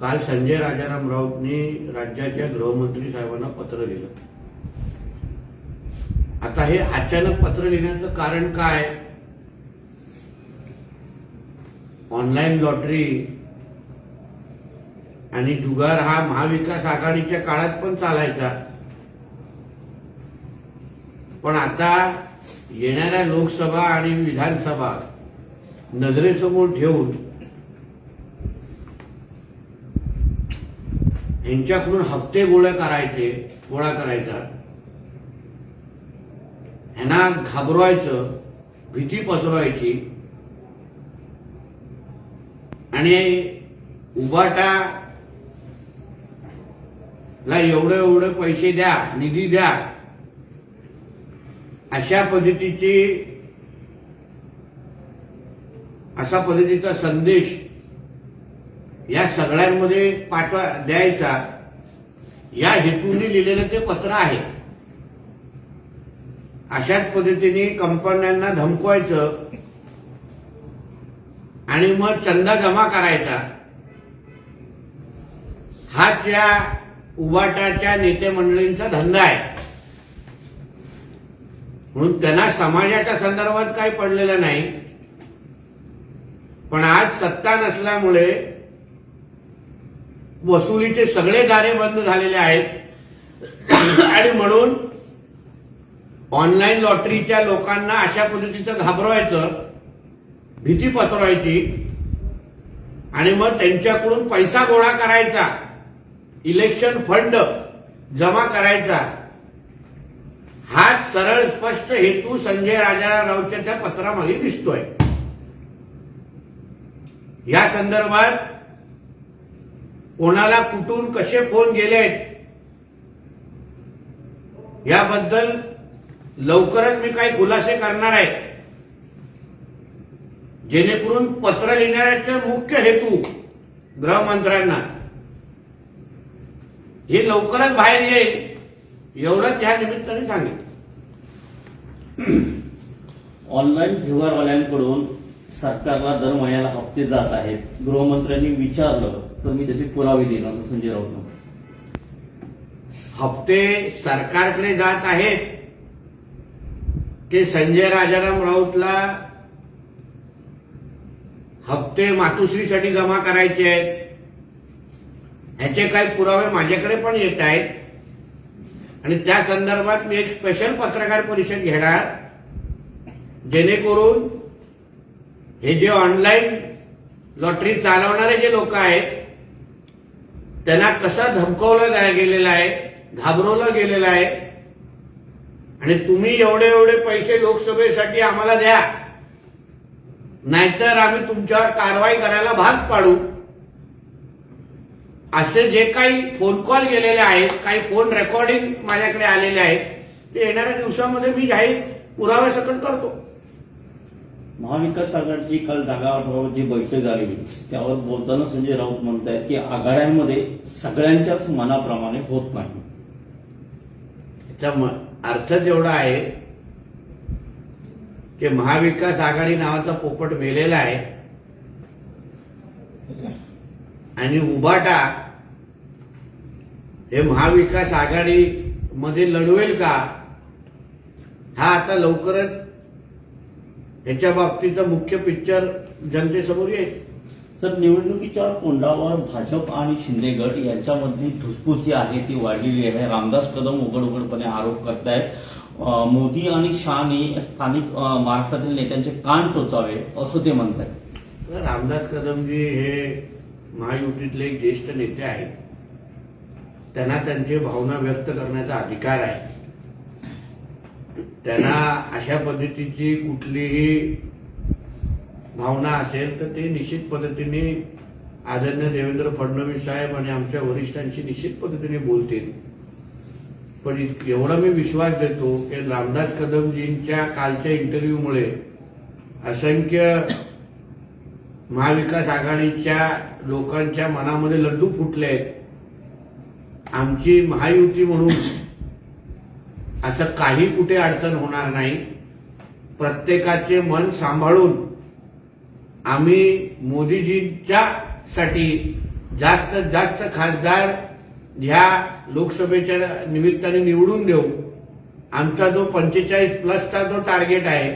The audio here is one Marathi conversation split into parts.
काल संजय राजाराम राऊतनी राज्याच्या गृहमंत्री साहेबांना पत्र लिहिलं आता हे अचानक पत्र लिहिण्याचं कारण काय? ऑनलाईन लॉटरी आणि जुगार हा महाविकास आघाडीच्या काळात पण चालायचा. पण आता येणाऱ्या लोकसभा आणि विधानसभा नजरेसमोर ठेवून यांच्याकडून हप्ते गोळा करायचे गोळा करायचा. ह्यांना घाबरवायचं भीती पसरवायची. आणि उबाटा ला एवढे एवढे पैसे द्या निधी द्या. अशा पद्धतीची असा पद्धतीचा संदेश या सगळ्यांमध्ये पाठवा द्यायचा. या हेतूने लिहिलेलं ते पत्र आहे. अशाच पद्धतीने कंपन्यांना धमकवायचं आणि मग चंदा जमा करायचा. हाच या उबाटाच्या नेते मंडळींचा धंदा आहे. म्हणून त्यांना समाजाच्या संदर्भात काही पडलेलं नाही. पण आज सत्ता नसल्यामुळे वसुलीचे सगळे दारे बंद झालेले आहेत. आणि म्हणून ऑनलाईन लॉटरीच्या लोकांना अशा पद्धतीचं घाबरवायचं भीती पसरवायची आणि मग त्यांच्याकडून पैसा गोळा करायचा इलेक्शन फंड जमा करायचा. हाच सरळ स्पष्ट हेतू संजय राजाराम राऊतच्या त्या पत्रामध्ये दिसतोय. या संदर्भात कोणाला कुठून कसे फोन गेलेत याबद्दल लवकरच मी काही खुलासे करणार आहे. जेणेकरून पत्र लिहिणाऱ्याचे मुख्य हेतू गृहमंत्र्यांना. हे लवकरच बाहेर येईल एवढंच या निमित्ताने सांगितलं ऑनलाईन जुगारवाल्यांकडून सरकारला दर महिन्याला हप्ते जात आहेत. गृहमंत्र्यांनी विचारलं तर मी त्याचे पुरावे देईन असं संजय राऊत म्हणाले. हप्ते सरकारकडे जात आहेत की संजय राजाराम राऊतला हप्ते मातुश्रीसाठी जमा करायचे आहेत ह्याचे काही पुरावे माझ्याकडे पण येत आहेत आणि त्या संदर्भात मी एक स्पेशल पत्रकार परिषद घेणार जेणेकरून हे जे ऑनलाईन लॉटरी चालवणारे जे लोक आहेत त्यांना कसा धमकवलं जा- गेलेलं आहे घाबरवलं गेलेलं आहे आणि तुम्ही एवढे एवढे पैसे लोकसभेसाठी आम्हाला द्या. नाहीतर आम्ही तुमच्यावर कारवाई करायला भाग पाडू. असे जे काही फोन कॉल गेलेले आहेत काही फोन रेकॉर्डिंग माझ्याकडे आलेले आहेत ते येणाऱ्या दिवसामध्ये मी जाहीर पुराव्यासकट करतो. महाविकास आघाडीची काल ढगाबरोबर जी बैठक झाली त्यावर बोलताना संजय राऊत म्हणतायत की आघाड्यांमध्ये सगळ्यांच्याच मनाप्रमाणे होत नाही. त्याचा अर्थ जेवढा आहे की महाविकास आघाडी नावाचा पोपट मेलेला आहे आणि उबाटा हे महाविकास आघाडी मध्ये लढवेल का हा आता लवकरच ह्याच्या बाबतीचा मुख्य पिक्चर जनतेसमोर येईल. तर निवडणुकीच्या तोंडावर भाजप आणि शिंदे गट यांच्यामधली धुसफूस जी आहे ती वाढलेली आहे. रामदास कदम उघड उघडपणे आरोप करतायत. मोदी आणि शहानी स्थानिक महाराष्ट्रातील नेत्यांचे कान टोचावे असं ते म्हणतायत. रामदास कदमजी हे महायुतीतले एक ज्येष्ठ नेते आहेत. त्यांना त्यांची भावना व्यक्त करण्याचा अधिकार आहे. त्यांना अशा पद्धतीची कुठलीही भावना असेल तर ते निश्चित पद्धतीने आदरणीय देवेंद्र फडणवीस साहेब आणि आमच्या वरिष्ठांशी निश्चित पद्धतीने बोलतील. पण एवढा मी विश्वास देतो की रामदास कदमजींच्या कालच्या इंटरव्ह्यूमुळे असंख्य महाविकास आघाडीच्या लोकांच्या मनामध्ये लड्डू फुटले आहेत आमची महायुती म्हणून असं काही कुठे अडचण होणार नाही. प्रत्येकाचे मन सांभाळून आम्ही मोदीजींच्या साठी जास्त जास्त खासदार ह्या लोकसभेच्या निमित्ताने निवडून देऊ. आमचा जो पंचेचाळीस प्लसचा जो टार्गेट आहे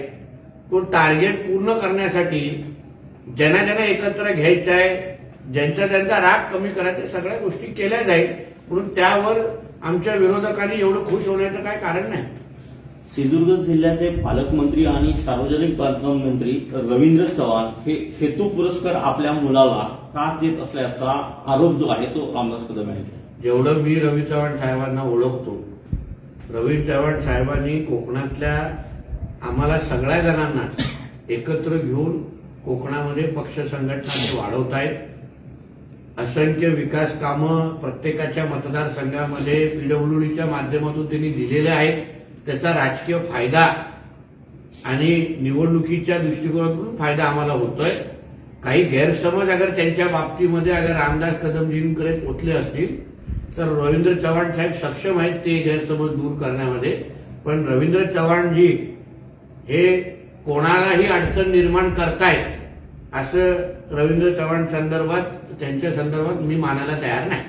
तो टार्गेट पूर्ण करण्यासाठी ज्यांना ज्यांना एकत्र घ्यायचं आहे ज्यांचा त्यांचा राग कमी करायचा सगळ्या गोष्टी केल्या जाईल. म्हणून त्यावर आमच्या विरोधकांनी एवढं खुश होण्याचं काय कारण नाही सिंधुदुर्ग जिल्ह्याचे पालकमंत्री आणि सार्वजनिक बांधकाम मंत्री रवींद्र चव्हाण हे हेतू पुरस्कार आपल्या मुलाला का देत असल्याचा आरोप जो आहे तो रामदास कदम यांनी. जेवढं मी रवी चव्हाण साहेबांना ओळखतो रवी चव्हाण साहेबांनी कोकणातल्या आम्हाला सगळ्या जणांना एकत्र घेऊन कोकणामध्ये पक्ष संघटना ते वाढवतायत असंख्य विकास कामं प्रत्येकाच्या मतदारसंघामध्ये पीडब्ल्यूडीच्या माध्यमातून त्यांनी दिलेले आहेत. त्याचा राजकीय फायदा आणि निवडणुकीच्या दृष्टिकोनातून फायदा आम्हाला होतोय. काही गैरसमज अगर त्यांच्या बाबतीमध्ये अगर आमदार कदमजींकडे पोचले असतील तर रवींद्र चव्हाण साहेब सक्षम आहेत ते गैरसमज दूर करण्यामध्ये. पण रवींद्र चव्हाणजी हे कोणालाही अडचण निर्माण करतायत असं रवींद्र चव्हाण संदर्भात त्यांच्या संदर्भात मी मानायला तयार नाही.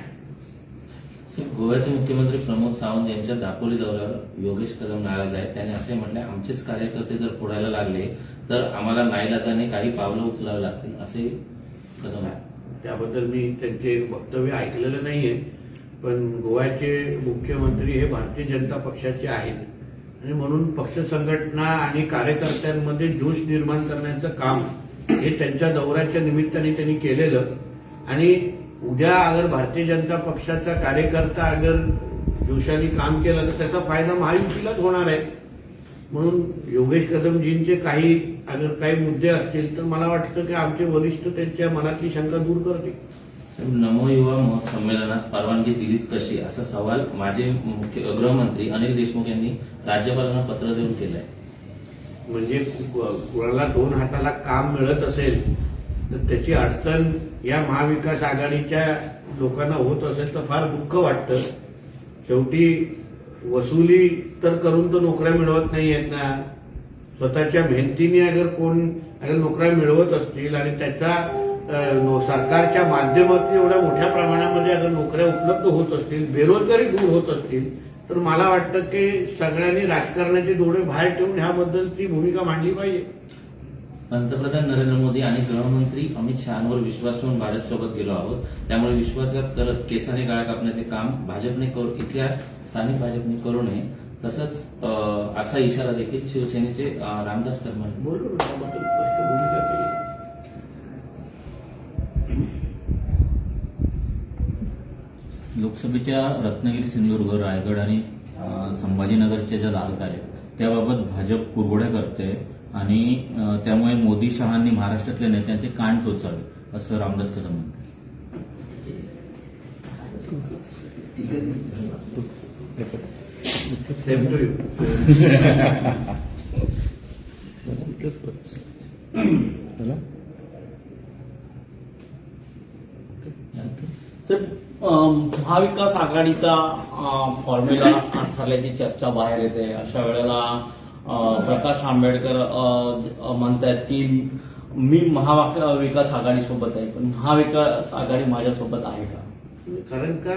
गोव्याचे मुख्यमंत्री प्रमोद सावंत यांच्या दापोली दौऱ्यावर योगेश कदम नाराज आहेत. त्याने असे म्हटले आमचेच कार्यकर्ते जर फोडायला लागले तर आम्हाला नाईलाजाने काही पावलं उचलावी लागतील असे कदम आहे त्याबद्दल मी त्यांचे वक्तव्य ऐकलेलं नाहीये पण गोव्याचे मुख्यमंत्री हे भारतीय जनता पक्षाचे आहेत. आणि म्हणून पक्ष संघटना आणि कार्यकर्त्यांमध्ये जोश निर्माण करण्याचं काम हे त्यांच्या दौऱ्याच्या निमित्ताने त्यांनी केलेलं आणि उद्या अगर भारतीय जनता पक्षाचा कार्यकर्ता अगर जोशाने काम केलं तर त्याचा फायदा महायुतीलाच होणार आहे. म्हणून योगेश कदमजींचे काही अगर काही मुद्दे असतील तर मला वाटतं की आमचे वरिष्ठ त्यांच्या मनातली शंका दूर करतील. नमो युवा महोत्सव संमेलनास परवानगी दिलीच कशी? असा सवाल माजी मुख्य गृहमंत्री अनिल देशमुख यांनी राज्यपालांना पत्र देऊन केलाय. म्हणजे कु- कुणाला दोन हाताला काम मिळत असेल तर त्याची अडचण या महाविकास आघाडीच्या लोकांना होत असेल तर फार दुःख वाटतं. शेवटी वसुली तर करून तर नोकऱ्या मिळवत नाही आहेत ना. स्वतःच्या मेहनतीने अगर कोण अगर नोकऱ्या मिळवत असतील आणि त्याचा सरकारच्या माध्यमातून एवढ्या मोठ्या प्रमाणामध्ये अगर नोकऱ्या उपलब्ध होत असतील बेरोजगारी दूर होत असतील तर मला वाटतं की सगळ्यांनी राजकारणाचे डोळे बाहेर ठेवून ह्याबद्दलची भूमिका मांडली पाहिजे. पंतप्रधान नरेंद्र मोदी आणि गृहमंत्री अमित शहांवर विश्वास ठेवून भाजपसोबत गेलो आहोत. त्यामुळे विश्वासघात करत केसाने गाळा कापण्याचे काम भाजपने करू इथल्या स्थानिक भाजपने करू नये. तसंच असा इशारा देखील शिवसेनेचे रामदास केली. लोकसभेच्या रत्नागिरी सिंधुदुर्ग रायगड आणि संभाजीनगरच्या ज्या जागा आहेत त्याबाबत भाजप कुरघोड्या करते आणि त्यामुळे मोदी शहांनी महाराष्ट्रातल्या नेत्यांचे कान टोचावे असं रामदास कदम म्हणतात. तर अं, महाविकास आघाडीचा फॉर्म्युला ठरल्याची चर्चा बाहेर येते. अशा वेळेला प्रकाश आंबेडकर म्हणतायत की मी महाविकास आघाडी सोबत आहे पण महाविकास आघाडी माझ्यासोबत आहे का? कारण का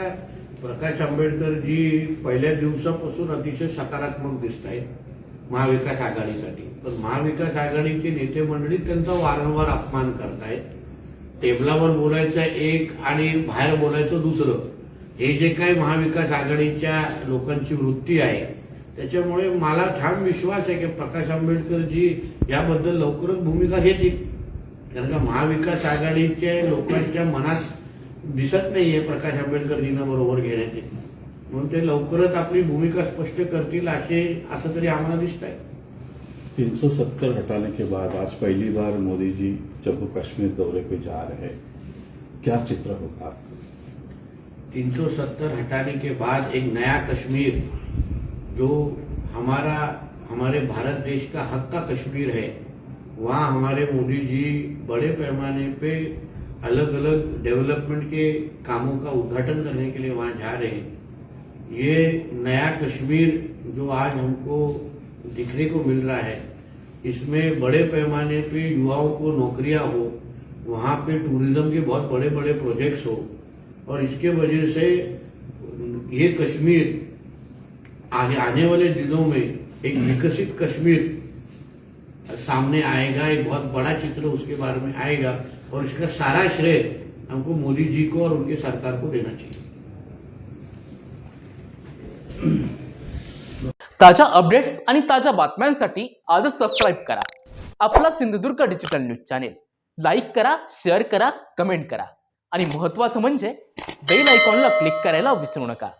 प्रकाश आंबेडकर जी पहिल्या दिवसापासून अतिशय सकारात्मक दिसत आहेत महाविकास आघाडीसाठी. पण महाविकास आघाडीचे नेते मंडळी त्यांचा वारंवार अपमान करतायत. टेबलावर बोलायचं एक आणि बाहेर बोलायचं दुसरं. हे जे काही महाविकास आघाडीच्या लोकांची वृत्ती आहे त्याच्यामुळे मला ठाम विश्वास आहे की प्रकाश आंबेडकरजी याबद्दल लवकरच भूमिका घेतील. कारण का महाविकास आघाडीच्या लोकांच्या मनात दिसत नाहीये प्रकाश आंबेडकरजींना बरोबर घेण्याचे. म्हणून ते लवकरच आपली भूमिका स्पष्ट करतील असे असं तरी आम्हाला दिसत आहे 370 हटाने के बाद आज पहली बार मोदी जी जम्मू कश्मीर दौरे पे जा रहे हैं. क्या चित्र होगा आपका? 370 हटाने के बाद एक नया कश्मीर. जो हमारा, हमारे भारत देश का हक का कश्मीर है, वहाँ हमारे मोदी जी बड़े पैमाने पे अलग अलग डेवलपमेंट के कामों का उद्घाटन करने के लिए वहाँ जा रहे हैं। ये नया कश्मीर जो आज हमको दिखने को मिल रहा है, इसमें बड़े पैमाने पे युवाओं को नौकरियाँ हो, वहाँ पे टूरिज़्म के बहुत बड़े बड़े प्रोजेक्ट्स हो, और इसके वजह से ये कश्मीर आगे आने वाले दिनों में एक विकसित कश्मीर सामने आएगा एक बहुत बड़ा चित्र उसके बारे में आएगा और इसका सारा श्रेय हमको मोदी जी को और उनके सरकार को देना चाहिए। ताज्या अपडेट्स आणि ताज्या बातम्यांसाठी आजच सबस्क्राईब करा. आपला Sindhudurg digital news channel like करा शेअर करा कमेंट करा. आणि महत्त्वाचं म्हणजे बेल आयकॉनला क्लिक करायला विसरू नका.